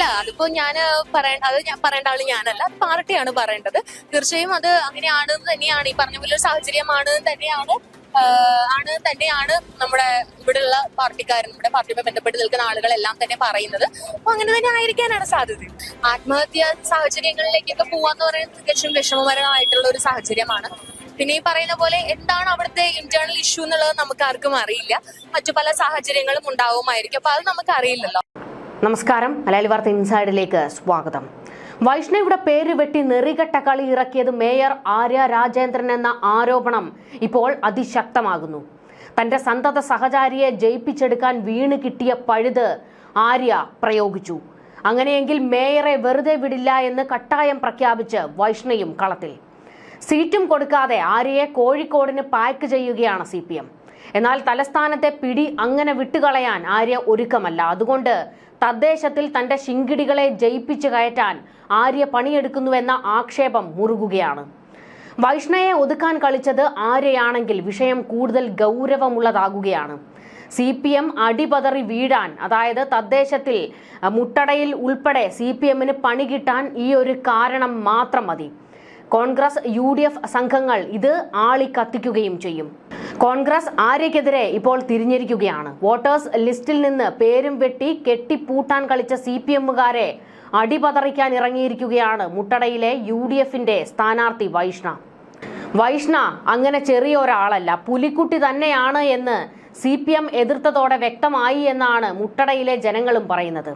അല്ല അതിപ്പോ ഞാൻ പറയേണ്ട അത് ഞാൻ പറയേണ്ട ആൾ ഞാനല്ല പാർട്ടിയാണ് പറയേണ്ടത്. തീർച്ചയായും അത് അങ്ങനെയാണ് തന്നെയാണ് ഈ പറഞ്ഞ പോലെ ഒരു സാഹചര്യമാണ് തന്നെയാണ് ആണ് തന്നെയാണ് നമ്മുടെ ഇവിടെയുള്ള പാർട്ടിക്കാർ നമ്മുടെ പാർട്ടിയുമായി ബന്ധപ്പെട്ട് നിൽക്കുന്ന ആളുകളെല്ലാം തന്നെ പറയുന്നത്. അപ്പൊ അങ്ങനെ തന്നെ ആയിരിക്കാനാണ് സാധ്യത ആത്മഹത്യ സാഹചര്യങ്ങളിലേക്കൊക്കെ പോവാന്ന് പറയുന്നത് തികച്ചും വിഷമകരമായിട്ടുള്ള ഒരു സാഹചര്യമാണ്. പിന്നെ ഈ പറയുന്ന പോലെ എന്താണ് അവിടുത്തെ ഇന്റേണൽ ഇഷ്യൂ എന്നുള്ളത് നമുക്ക് ആർക്കും അറിയില്ല. മറ്റു പല സാഹചര്യങ്ങളും ഉണ്ടാവുമായിരിക്കും. അപ്പൊ അത് നമുക്ക് അറിയില്ലല്ലോ നമസ്കാരം. മലയാളി വാർത്ത ഇൻസൈഡിലേക്ക് സ്വാഗതം. വൈഷ്ണവിയുടെ പേര് വെട്ടി നെറികെട്ട കളി ഇറക്കിയത് മേയർ ആര്യ രാജേന്ദ്രൻ എന്ന ആരോപണം ഇപ്പോൾ അതിശക്തമാകുന്നു. തന്റെ സന്തത സഹചാരിയെ ജയിപ്പിച്ചെടുക്കാൻ വീണ് കിട്ടിയ പഴുത് ആര്യ പ്രയോഗിച്ചു. അങ്ങനെയെങ്കിൽ മേയറെ വെറുതെ വിടില്ല എന്ന് കട്ടായം പ്രഖ്യാപിച്ച് വൈഷ്ണയും കളത്തിൽ. സീറ്റും കൊടുക്കാതെ ആര്യയെ കോഴിക്കോടിന് പാക്ക് ചെയ്യുകയാണ് സി പി എം. എന്നാൽ തലസ്ഥാനത്തെ പിടി അങ്ങനെ വിട്ടുകളയാൻ ആര്യ ഒരുക്കമല്ല. അതുകൊണ്ട് തദ്ദേശത്തിൽ തന്റെ ശിങ്കിടികളെ ജയിപ്പിച്ചു കയറ്റാൻ ആര്യ പണിയെടുക്കുന്നുവെന്ന ആക്ഷേപം മുറുകുകയാണ്. വൈഷ്ണയെ ഒതുക്കാൻ കളിച്ചത് ആര്യയാണെങ്കിൽ വിഷയം കൂടുതൽ ഗൗരവമുള്ളതാകുകയാണ്. സി പി എം അടിപതറി വീഴാൻ അതായത് തദ്ദേശത്തിൽ മുട്ടടയിൽ ഉൾപ്പെടെ സി പി എമ്മിന് പണി കിട്ടാൻ ഈ ഒരു കാരണം മാത്രം മതി. കോൺഗ്രസ് യു ഡി എഫ് സംഘങ്ങൾ ഇത് ആളിക്കത്തിക്കുകയും ചെയ്യും. കോൺഗ്രസ് ആര്യക്കെതിരെ ഇപ്പോൾ തിരിഞ്ഞിരിക്കുകയാണ്. വോട്ടേഴ്സ് ലിസ്റ്റിൽ നിന്ന് പേരും വെട്ടി കെട്ടിപ്പൂട്ടാൻ കളിച്ച സി പി എമ്മുകാരെ അടിപതറിക്കാൻ ഇറങ്ങിയിരിക്കുകയാണ് മുട്ടടയിലെ യു ഡി എഫിന്റെ സ്ഥാനാർത്ഥി വൈഷ്ണ. വൈഷ്ണ അങ്ങനെ ചെറിയ ഒരാളല്ല പുലിക്കുട്ടി തന്നെയാണ് എന്ന് സി പി എം എതിർത്തതോടെ വ്യക്തമായി എന്നാണ് മുട്ടടയിലെ ജനങ്ങളും പറയുന്നത്.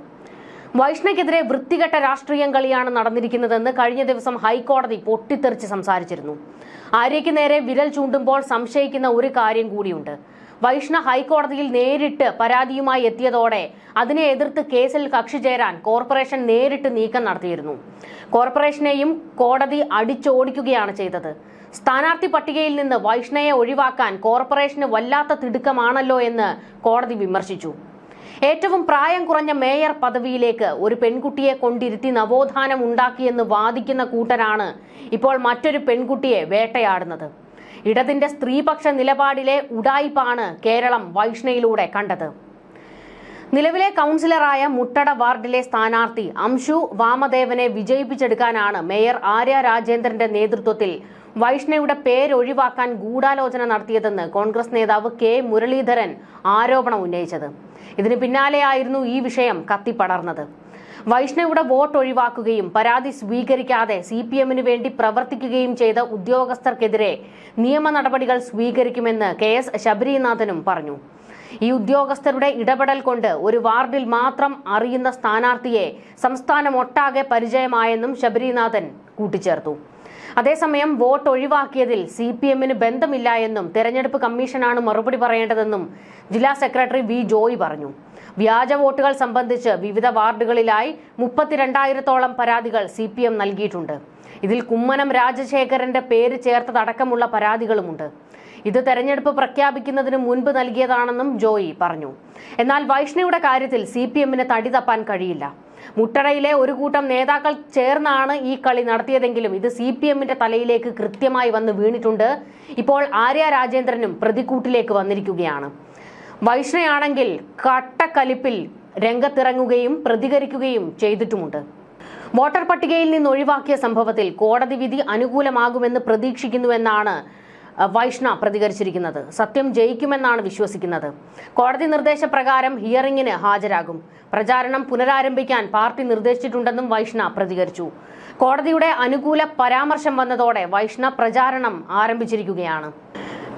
വൈഷ്ണയ്ക്കെതിരെ വൃത്തികെട്ട രാഷ്ട്രീയം കളിയാണ് നടന്നിരിക്കുന്നതെന്ന് കഴിഞ്ഞ ദിവസം ഹൈക്കോടതി പൊട്ടിത്തെറിച്ച് സംസാരിച്ചിരുന്നു. ആര്യയ്ക്ക് നേരെ വിരൽ ചൂണ്ടുമ്പോൾ സംശയിക്കുന്ന ഒരു കാര്യം കൂടിയുണ്ട്. വൈഷ്ണ ഹൈക്കോടതിയിൽ നേരിട്ട് പരാതിയുമായി എത്തിയതോടെ അതിനെ എതിർത്ത് കേസിൽ കക്ഷി ചേരാൻ കോർപ്പറേഷൻ നേരിട്ട് നീക്കം നടത്തിയിരുന്നു. കോർപ്പറേഷനെയും കോടതി അടിച്ചോടിക്കുകയാണ് ചെയ്തത്. സ്ഥാനാർത്ഥി പട്ടികയിൽ നിന്ന് വൈഷ്ണയെ ഒഴിവാക്കാൻ കോർപ്പറേഷന് വല്ലാത്ത തിടുക്കമാണല്ലോ എന്ന് കോടതി വിമർശിച്ചു. ഏറ്റവും പ്രായം കുറഞ്ഞ മേയർ പദവിയിലേക്ക് ഒരു പെൺകുട്ടിയെ കൊണ്ടിരുത്തി നവോത്ഥാനം ഉണ്ടാക്കിയെന്ന് വാദിക്കുന്ന കൂട്ടരാണ് ഇപ്പോൾ മറ്റൊരു പെൺകുട്ടിയെ വേട്ടയാടുന്നത്. ഇടതിന്റെ സ്ത്രീപക്ഷ നിലപാടിലെ ഉടായിപ്പാണ് കേരളം വൈഷ്ണയിലൂടെ കണ്ടത്. നിലവിലെ കൗൺസിലറായ മുട്ടട വാർഡിലെ സ്ഥാനാർത്ഥി അംശു വാമദേവനെ വിജയിപ്പിച്ചെടുക്കാനാണ് മേയർ ആര്യ രാജേന്ദ്രന്റെ നേതൃത്വത്തിൽ വൈഷ്ണയുടെ പേരൊഴിവാക്കാൻ ഗൂഢാലോചന നടത്തിയതെന്ന് കോൺഗ്രസ് നേതാവ് കെ മുരളീധരൻ ആരോപണം ഉന്നയിച്ചത്. ഇതിന് പിന്നാലെയായിരുന്നു ഈ വിഷയം കത്തിപ്പടർന്നത്. വൈഷ്ണയുടെ വോട്ട് ഒഴിവാക്കുകയും പരാതി സ്വീകരിക്കാതെ സി പി എമ്മിന് വേണ്ടി പ്രവർത്തിക്കുകയും ചെയ്ത ഉദ്യോഗസ്ഥർക്കെതിരെ നിയമ നടപടികൾ സ്വീകരിക്കുമെന്ന് കെ എസ് ശബരിനാഥനും പറഞ്ഞു. ഈ ഉദ്യോഗസ്ഥരുടെ ഇടപെടൽ കൊണ്ട് ഒരു വാർഡിൽ മാത്രം അറിയുന്ന സ്ഥാനാർത്ഥിയെ സംസ്ഥാനം സംസ്ഥാനമൊട്ടാകെ പരിചയമായെന്നും ശബരിനാഥൻ കൂട്ടിച്ചേർത്തു. അതേസമയം വോട്ട് ഒഴിവാക്കിയതിൽ സി പി എമ്മിന് ബന്ധമില്ല എന്നും തെരഞ്ഞെടുപ്പ് കമ്മീഷനാണ് മറുപടി പറയേണ്ടതെന്നും ജില്ലാ സെക്രട്ടറി വി ജോയ് പറഞ്ഞു. വ്യാജ വോട്ടുകൾ സംബന്ധിച്ച് വിവിധ വാർഡുകളിലായി മുപ്പത്തിരണ്ടായിരത്തോളം പരാതികൾ സി പി എം നൽകിയിട്ടുണ്ട്. ഇതിൽ കുമ്മനം രാജശേഖരന്റെ പേര് ചേർത്തതടക്കമുള്ള പരാതികളുമുണ്ട്. ഇത് തെരഞ്ഞെടുപ്പ് പ്രഖ്യാപിക്കുന്നതിന് മുൻപ് നൽകിയതാണെന്നും ജോയി പറഞ്ഞു. എന്നാൽ വൈഷ്ണയുടെ കാര്യത്തിൽ സി പി എമ്മിന് തടി തപ്പാൻ കഴിയില്ല. മുട്ടടയിലെ ഒരു കൂട്ടം നേതാക്കൾ ചേർന്നാണ് ഈ കളി നടത്തിയതെങ്കിലും ഇത് സി പി എമ്മിന്റെ തലയിലേക്ക് കൃത്യമായി വന്ന് വീണിട്ടുണ്ട്. ഇപ്പോൾ ആര്യ രാജേന്ദ്രനും പ്രതിക്കൂട്ടിലേക്ക് വന്നിരിക്കുകയാണ്. വൈഷ്ണയാണെങ്കിൽ കട്ടക്കലിപ്പിൽ രംഗത്തിറങ്ങുകയും പ്രതികരിക്കുകയും ചെയ്തിട്ടുമുണ്ട്. വോട്ടർ പട്ടികയിൽ നിന്ന് ഒഴിവാക്കിയ സംഭവത്തിൽ കോടതി വിധി അനുകൂലമാകുമെന്ന് പ്രതീക്ഷിക്കുന്നുവെന്നാണ് വൈഷ്ണ പ്രതികരിച്ചിരിക്കുന്നത്. സത്യം ജയിക്കുമെന്നാണ് വിശ്വസിക്കുന്നത്. കോടതി നിർദ്ദേശപ്രകാരം ഹിയറിംഗിന് ഹാജരാകും. പ്രചാരണം പുനരാരംഭിക്കാൻ പാർട്ടി നിർദ്ദേശിച്ചിട്ടുണ്ടെന്നും വൈഷ്ണ പ്രതികരിച്ചു. കോടതിയുടെ അനുകൂല പരാമർശം വന്നതോടെ വൈഷ്ണ പ്രചാരണം ആരംഭിച്ചിരിക്കുകയാണ്.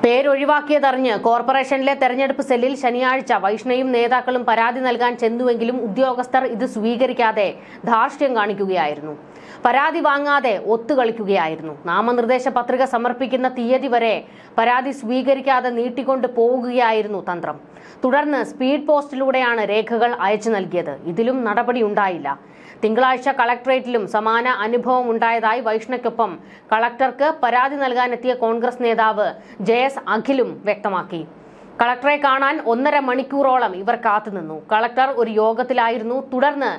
പേരൊഴിവാക്കിയതറിഞ്ഞ് കോർപ്പറേഷനിലെ തെരഞ്ഞെടുപ്പ് സെല്ലിൽ ശനിയാഴ്ച വൈഷ്ണയും നേതാക്കളും പരാതി നൽകാൻ ചെന്നുവെങ്കിലും ഉദ്യോഗസ്ഥർ ഇത് സ്വീകരിക്കാതെ ധാർഷ്ട്യം കാണിക്കുകയായിരുന്നു. പരാതി വാങ്ങാതെ ഒത്തുകളിക്കുകയായിരുന്നു. നാമനിർദ്ദേശ പത്രിക സമർപ്പിക്കുന്ന തീയതി വരെ പരാതി സ്വീകരിക്കാതെ നീട്ടിക്കൊണ്ട് പോവുകയായിരുന്നു തന്ത്രം. തുടർന്ന് സ്പീഡ് പോസ്റ്റിലൂടെയാണ് രേഖകൾ അയച്ചു നൽകിയത്. ഇതിലും നടപടി ഉണ്ടായില്ല. തിങ്കളാഴ്ച കളക്ടറേറ്റിലും സമാന അനുഭവം ഉണ്ടായതായി വൈഷ്ണയ്ക്കൊപ്പം കളക്ടർക്ക് പരാതി നൽകാനെത്തിയ കോൺഗ്രസ് നേതാവ് ജെ എസ് അഖിലും വ്യക്തമാക്കി. കളക്ടറെ കാണാൻ ഒന്നര മണിക്കൂറോളം ഇവർ കാത്തുനിന്നു. കളക്ടർ ഒരു യോഗത്തിലായിരുന്നു. തുടർന്ന്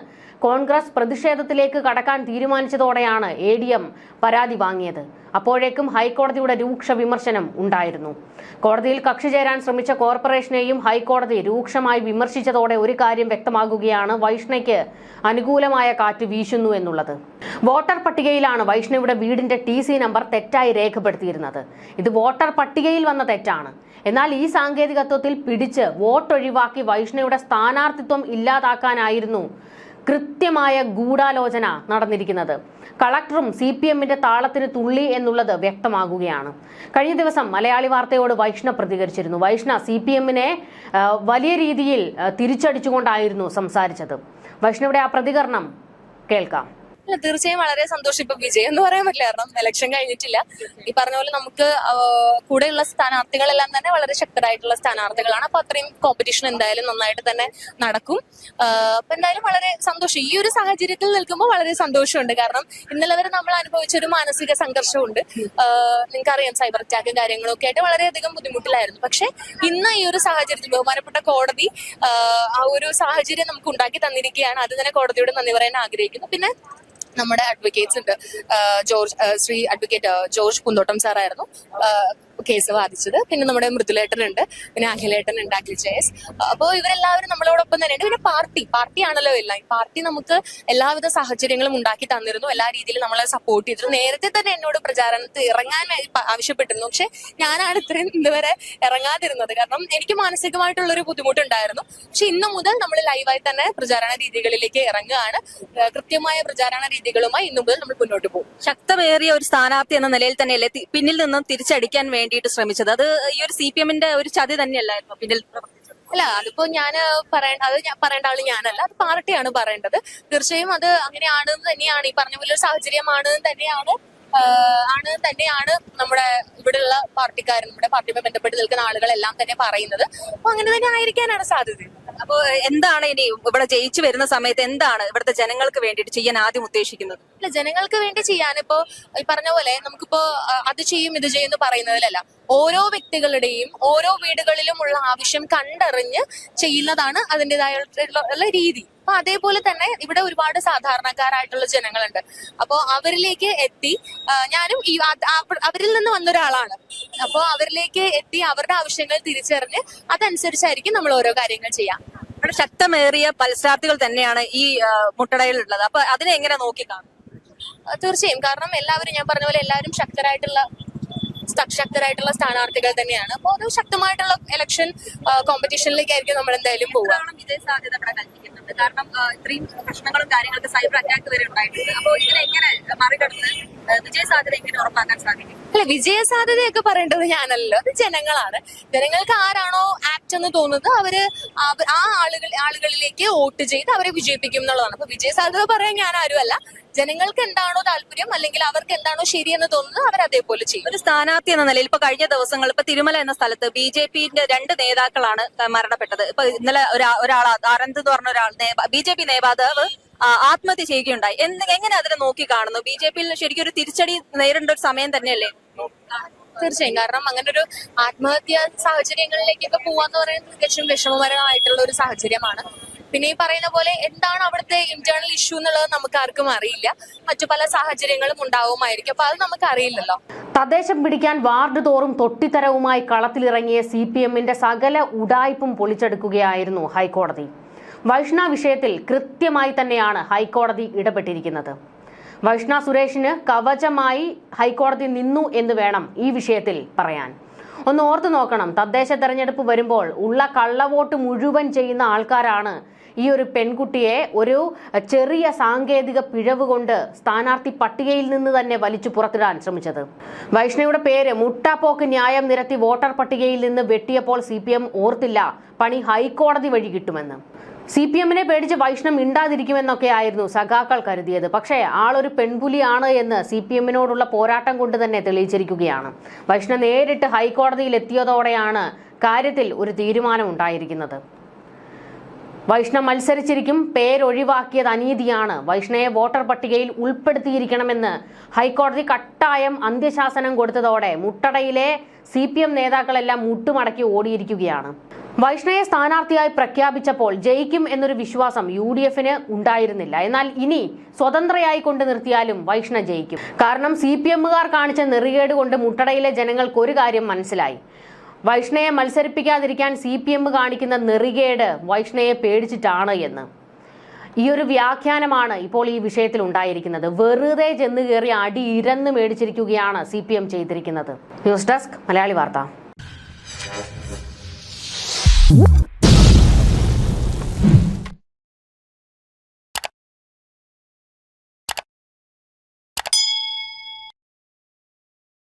കോൺഗ്രസ് പ്രതിഷേധത്തിലേക്ക് കടക്കാൻ തീരുമാനിച്ചതോടെയാണ് എ ഡി എം പരാതി വാങ്ങിയത്. അപ്പോഴേക്കും ഹൈക്കോടതിയുടെ രൂക്ഷ വിമർശനം ഉണ്ടായിരുന്നു. കോടതിയിൽ കക്ഷി ചേരാൻ ശ്രമിച്ച കോർപ്പറേഷനെയും ഹൈക്കോടതി രൂക്ഷമായി വിമർശിച്ചതോടെ ഒരു കാര്യം വ്യക്തമാകുകയാണ് വൈഷ്ണയ്ക്ക് അനുകൂലമായ കാറ്റ് വീശുന്നു എന്നുള്ളത്. വോട്ടർ പട്ടികയിലാണ് വൈഷ്ണയുടെ വീടിന്റെ ടി സി നമ്പർ തെറ്റായി രേഖപ്പെടുത്തിയിരുന്നത്. ഇത് വോട്ടർ പട്ടികയിൽ വന്ന തെറ്റാണ്. എന്നാൽ ഈ സാങ്കേതികത്വത്തിൽ പിടിച്ച് വോട്ടൊഴിവാക്കി വൈഷ്ണയുടെ സ്ഥാനാർത്ഥിത്വം ഇല്ലാതാക്കാനായിരുന്നു കൃത്യമായ ഗൂഢാലോചന നടന്നിരിക്കുന്നത്. കളക്ടറും സി പി എമ്മിന്റെ താളത്തിന് തുള്ളി എന്നുള്ളത് വ്യക്തമാകുകയാണ്. കഴിഞ്ഞ ദിവസം മലയാളി വാർത്തയോട് വൈഷ്ണ പ്രതികരിച്ചിരുന്നു. വൈഷ്ണ സി പി എമ്മിനെ വലിയ രീതിയിൽ തിരിച്ചടിച്ചുകൊണ്ടായിരുന്നു സംസാരിച്ചത്. വൈഷ്ണയുടെ ആ പ്രതികരണം കേൾക്കാം. അല്ല തീർച്ചയായും വളരെ സന്തോഷം. ഇപ്പൊ വിജയം എന്ന് പറയാൻ പറ്റില്ല. കാരണം ഇലക്ഷൻ കഴിഞ്ഞിട്ടില്ല. ഈ പറഞ്ഞ പോലെ നമുക്ക് കൂടെയുള്ള സ്ഥാനാർത്ഥികളെല്ലാം തന്നെ വളരെ ശക്തരായിട്ടുള്ള സ്ഥാനാർത്ഥികളാണ്. അപ്പൊ അത്രയും കോമ്പറ്റീഷൻ എന്തായാലും നന്നായിട്ട് തന്നെ നടക്കും. അപ്പൊ എന്തായാലും വളരെ സന്തോഷം. ഈ ഒരു സാഹചര്യത്തിൽ നിൽക്കുമ്പോൾ വളരെ സന്തോഷമുണ്ട്. കാരണം ഇന്നലെ വരെ നമ്മൾ അനുഭവിച്ച ഒരു മാനസിക സംഘർഷമുണ്ട്. നിങ്ങൾക്കറിയാം സൈബർ അറ്റാക്കും കാര്യങ്ങളൊക്കെ ആയിട്ട് വളരെയധികം ബുദ്ധിമുട്ടിലായിരുന്നു. പക്ഷെ ഇന്ന് ഈ ഒരു സാഹചര്യത്തിൽ ബഹുമാനപ്പെട്ട കോടതി ആ ഒരു സാഹചര്യം നമുക്ക് ഉണ്ടാക്കി തന്നിരിക്കുകയാണ്. അത് തന്നെ കോടതിയോട് നന്ദി പറയാൻ ആഗ്രഹിക്കുന്നു. പിന്നെ നമ്മുടെ അഡ്വക്കേറ്റ്സ് ഉണ്ട്. George Shri advocate George Poonthottam സാറായിരുന്നു case വാദിച്ചത് പിന്നെ നമ്മുടെ മൃദുലേട്ടൻ ഉണ്ട് പിന്നെ അഖിലേട്ടൻ ഉണ്ട് അഖിൽ ജയസ് അപ്പോൾ ഇവരെല്ലാവരും നമ്മളോടൊപ്പം തന്നെയുണ്ട്. പിന്നെ പാർട്ടി പാർട്ടിയാണല്ലോ എല്ലാം. ഈ പാർട്ടി നമുക്ക് എല്ലാവിധ സാഹചര്യങ്ങളും ഉണ്ടാക്കി തന്നിരുന്നു. എല്ലാ രീതിയിലും നമ്മളെ സപ്പോർട്ട് ചെയ്തിരുന്നു. നേരത്തെ തന്നെ എന്നോട് പ്രചാരണത്തിൽ ഇറങ്ങാൻ ആവശ്യപ്പെട്ടിരുന്നു. പക്ഷെ ഞാനാണ് ഇത്രയും ഇതുവരെ ഇറങ്ങാതിരുന്നത്. കാരണം എനിക്ക് മാനസികമായിട്ടുള്ള ഒരു ബുദ്ധിമുട്ടുണ്ടായിരുന്നു. പക്ഷെ ഇന്നു മുതൽ നമ്മൾ ലൈവായി തന്നെ പ്രചാരണ രീതികളിലേക്ക് ഇറങ്ങുകയാണ്. കൃത്യമായ പ്രചാരണ രീതികളുമായി ഇന്നു മുതൽ നമ്മൾ മുന്നോട്ട് പോകും. ശക്തമേറിയ ഒരു സ്ഥാനാർത്ഥി എന്ന നിലയിൽ തന്നെയല്ലേ അല്ലെ പിന്നിൽ നിന്നും തിരിച്ചടിക്കാൻ വേണ്ടിയിട്ട് ശ്രമിച്ചത്. അത് ഈ ഒരു സി പി എമ്മിന്റെ ഒരു ചതി തന്നെയല്ലായിരുന്നു? പിന്നിൽ അല്ല അതിപ്പോ ഞാൻ പറയേണ്ട അത് ഞാൻ പറയേണ്ട ആൾ ഞാനല്ല. അത് പാർട്ടിയാണ് പറയേണ്ടത്. തീർച്ചയായും അത് അങ്ങനെയാണ് തന്നെയാണ്. ഈ പറഞ്ഞ പോലെ ഒരു സാഹചര്യമാണ് തന്നെയാണ് ആണ് തന്നെയാണ് നമ്മുടെ ഇവിടെയുള്ള പാർട്ടിക്കാരും നമ്മുടെ പാർട്ടിയുമായി ബന്ധപ്പെട്ട് നിൽക്കുന്ന ആളുകളെല്ലാം തന്നെ പറയുന്നത്. അപ്പൊ അങ്ങനെ തന്നെ ആയിരിക്കാനാണ് സാധ്യത. അപ്പോ എന്താണ് ഇനി ഇവിടെ ജയിച്ചു വരുന്ന സമയത്ത് എന്താണ് ഇവിടുത്തെ ജനങ്ങൾക്ക് വേണ്ടിയിട്ട് ചെയ്യാൻ ആദ്യം ഉദ്ദേശിക്കുന്നത്? അല്ല ജനങ്ങൾക്ക് വേണ്ടി ചെയ്യാനിപ്പോ ഈ പറഞ്ഞ പോലെ നമുക്കിപ്പോ അത് ചെയ്യും ഇത് ചെയ്യും എന്ന് പറയുന്നതിലല്ല. ഓരോ വ്യക്തികളുടെയും ഓരോ വീടുകളിലുമുള്ള ആവശ്യം കണ്ടറിഞ്ഞ് ചെയ്യുന്നതാണ് അതിന്റെതായിട്ടുള്ള രീതി അപ്പൊ അതേപോലെ തന്നെ ഇവിടെ ഒരുപാട് സാധാരണക്കാരായിട്ടുള്ള ജനങ്ങളുണ്ട്. അപ്പോ അവരിലേക്ക് എത്തി ഞാനും ഈ അവരിൽ നിന്ന് വന്ന ഒരാളാണ് അപ്പോ അവരിലേക്ക് എത്തി അവരുടെ ആവശ്യങ്ങൾ തിരിച്ചറിഞ്ഞ് അതനുസരിച്ചായിരിക്കും നമ്മൾ ഓരോ കാര്യങ്ങൾ ചെയ്യാം. ഇവിടെ ശക്തമേറിയ മത്സരാർത്ഥികൾ തന്നെയാണ് ഈ മുട്ടടയിലുള്ളത്. മുട്ടടയിൽ ഉള്ളത് അപ്പൊ അതിനെ എങ്ങനെ നോക്കിക്കാണും തീർച്ചയായും. കാരണം എല്ലാവരും ഞാൻ പറഞ്ഞ പോലെ എല്ലാവരും ശക്തരായിട്ടുള്ള ശക്തരായിട്ടുള്ള സ്ഥാനാർത്ഥികൾ തന്നെയാണ്. അപ്പോൾ ഒരു ശക്തമായിട്ടുള്ള ഇലക്ഷൻ കോമ്പറ്റീഷനിലേക്കായിരിക്കും നമ്മൾ എന്തായാലും പോവുക. വിജയ സാധ്യത കാരണം ഇത്രയും പ്രശ്നങ്ങളും കാര്യങ്ങളൊക്കെ സൈബർ അറ്റാക്ക് വരെ ഉണ്ടായിട്ടുണ്ട്. അപ്പോൾ ഇതിനെങ്ങനെ മറികടന്ന് വിജയ സാധ്യത എങ്ങനെ ഉറപ്പാക്കാൻ സാധിക്കും. അല്ല വിജയ സാധ്യതയൊക്കെ പറയേണ്ടത് ഞാനല്ലോ അത് ജനങ്ങളാണ്. ജനങ്ങൾക്ക് ആരാണോ ആക്ട് എന്ന് തോന്നുന്നത് അവർ അവ- ആ ആളുകൾ ആളുകളിലേക്ക് വോട്ട് ചെയ്ത് അവരെ വിജയിപ്പിക്കും എന്നുള്ളതാണ്. അപ്പൊ വിജയ സാധ്യത പറയാൻ ഞാൻ ആരുമല്ല ജനങ്ങൾക്ക് എന്താണോ താല്പര്യം അല്ലെങ്കിൽ അവർക്ക് എന്താണോ ശരിയെന്ന് തോന്നുന്നത് അവർ അതേപോലെ ചെയ്യും. ഒരു സ്ഥാനാർത്ഥി എന്ന നിലയിൽ ഇപ്പൊ കഴിഞ്ഞ ദിവസങ്ങൾ ഇപ്പൊ തിരുമല എന്ന സ്ഥലത്ത് ബി ജെ പിന്റെ രണ്ട് നേതാക്കളാണ് മരണപ്പെട്ടത്. ഇപ്പൊ ഇന്നലെ ഒരാ- ഒരാൾ ആനന്ദ് എന്ന് പറഞ്ഞ ഒരാൾ ബി ജെ പി നേതാവ് ആത്മഹത്യ ചെയ്യുകയുണ്ടായി. എന്ത് എങ്ങനെ അതിനെ നോക്കി കാണുന്നു? ബി ജെ പിയിൽ ശരിക്കും ഒരു തിരിച്ചടി നേരിടേണ്ട ഒരു സമയം തന്നെയല്ലേ? തീർച്ചയായും. കാരണം അങ്ങനെ ഒരു ആത്മഹത്യ സാഹചര്യങ്ങളിലേക്കൊക്കെ പോവാന്ന് പറയുന്നത് തികച്ചും വിഷമകരമായിട്ടുള്ള ഒരു സാഹചര്യമാണ്. പിന്നെ ഈ പറയുന്ന പോലെ എന്താണ് അവിടുത്തെ ഇന്റേണൽ ഇഷ്യൂ എന്നുള്ളത് നമുക്ക് ആർക്കും അറിയില്ല. മറ്റു പല സാഹചര്യങ്ങളും ഉണ്ടാവുമായിരിക്കും. അപ്പൊ അത് നമുക്ക് അറിയില്ലല്ലോ തദ്ദേശം പിടിക്കാൻ വാർഡ് തോറും തൊട്ടിത്തരവുമായി കളത്തിലിറങ്ങിയ സി പി എമ്മിന്റെ സകല ഉടായ്പും പൊളിച്ചെടുക്കുകയായിരുന്നു ഹൈക്കോടതി. വൈഷ്ണ വിഷയത്തിൽ കൃത്യമായി തന്നെയാണ് ഹൈക്കോടതി ഇടപെട്ടിരിക്കുന്നത്. വൈഷ്ണ സുരേഷിന് കവചമായി ഹൈക്കോടതി നിന്നു എന്ന് വേണം ഈ വിഷയത്തിൽ പറയാൻ. ഒന്ന് ഓർത്തു നോക്കണം തദ്ദേശ തെരഞ്ഞെടുപ്പ് വരുമ്പോൾ ഉള്ള കള്ളവോട്ട് മുഴുവൻ ചെയ്യുന്ന ആൾക്കാരാണ് ഈ ഒരു പെൺകുട്ടിയെ ഒരു ചെറിയ സാങ്കേതിക പിഴവ് കൊണ്ട് സ്ഥാനാർത്ഥി പട്ടികയിൽ നിന്ന് തന്നെ വലിച്ചു പുറത്തിടാൻ ശ്രമിച്ചത്. വൈഷ്ണയുടെ പേര് മുട്ടാപ്പോക്ക് ന്യായം നിരത്തി വോട്ടർ പട്ടികയിൽ നിന്ന് വെട്ടിയപ്പോൾ സി ഓർത്തില്ല പണി ഹൈക്കോടതി വഴി കിട്ടുമെന്ന്. സി പി എമ്മിനെ പേടിച്ച് വൈഷ്ണം ഇണ്ടാതിരിക്കുമെന്നൊക്കെ ആയിരുന്നു സഖാക്കൾ കരുതിയത്. പക്ഷേ ആളൊരു പെൺപുലിയാണ് എന്ന് സി പി എമ്മിനോടുള്ള പോരാട്ടം കൊണ്ട് തന്നെ തെളിയിച്ചിരിക്കുകയാണ്. വൈഷ്ണ നേരിട്ട് ഹൈക്കോടതിയിൽ എത്തിയതോടെയാണ് കാര്യത്തിൽ ഒരു തീരുമാനം ഉണ്ടായിരിക്കുന്നത്. വൈഷ്ണ മത്സരിച്ചിരിക്കും പേരൊഴിവാക്കിയത് അനീതിയാണ്. വൈഷ്ണയെ വോട്ടർ പട്ടികയിൽ ഉൾപ്പെടുത്തിയിരിക്കണമെന്ന് ഹൈക്കോടതി കട്ടായം അന്ത്യശാസനം കൊടുത്തതോടെ മുട്ടടയിലെ സി പി എം നേതാക്കളെല്ലാം മുട്ടുമടക്കി ഓടിയിരിക്കുകയാണ്. വൈഷ്ണയെ സ്ഥാനാർത്ഥിയായി പ്രഖ്യാപിച്ചപ്പോൾ ജയിക്കും എന്നൊരു വിശ്വാസം യു ഡി എഫിന് ഉണ്ടായിരുന്നില്ല. എന്നാൽ ഇനി സ്വതന്ത്രയായി കൊണ്ട് നിർത്തിയാലും വൈഷ്ണ ജയിക്കും. കാരണം സി പി എമ്മുകാർ കാണിച്ച നെറികേട് കൊണ്ട് മുട്ടടയിലെ ജനങ്ങൾക്ക് ഒരു കാര്യം മനസ്സിലായി. വൈഷ്ണയെ മത്സരിപ്പിക്കാതിരിക്കാൻ സി പി എം കാണിക്കുന്ന നെറികേട് വൈഷ്ണയെ പേടിച്ചിട്ടാണ് എന്ന്. ഈ ഒരു വ്യാഖ്യാനമാണ് ഇപ്പോൾ ഈ വിഷയത്തിൽ ഉണ്ടായിരിക്കുന്നത്. വെറുതെ ചെന്ന് കയറി അടി ഇരന്ന് മേടിച്ചിരിക്കുകയാണ് സി ചെയ്തിരിക്കുന്നത്. ന്യൂസ് ഡെസ്ക് മലയാളി വാർത്ത.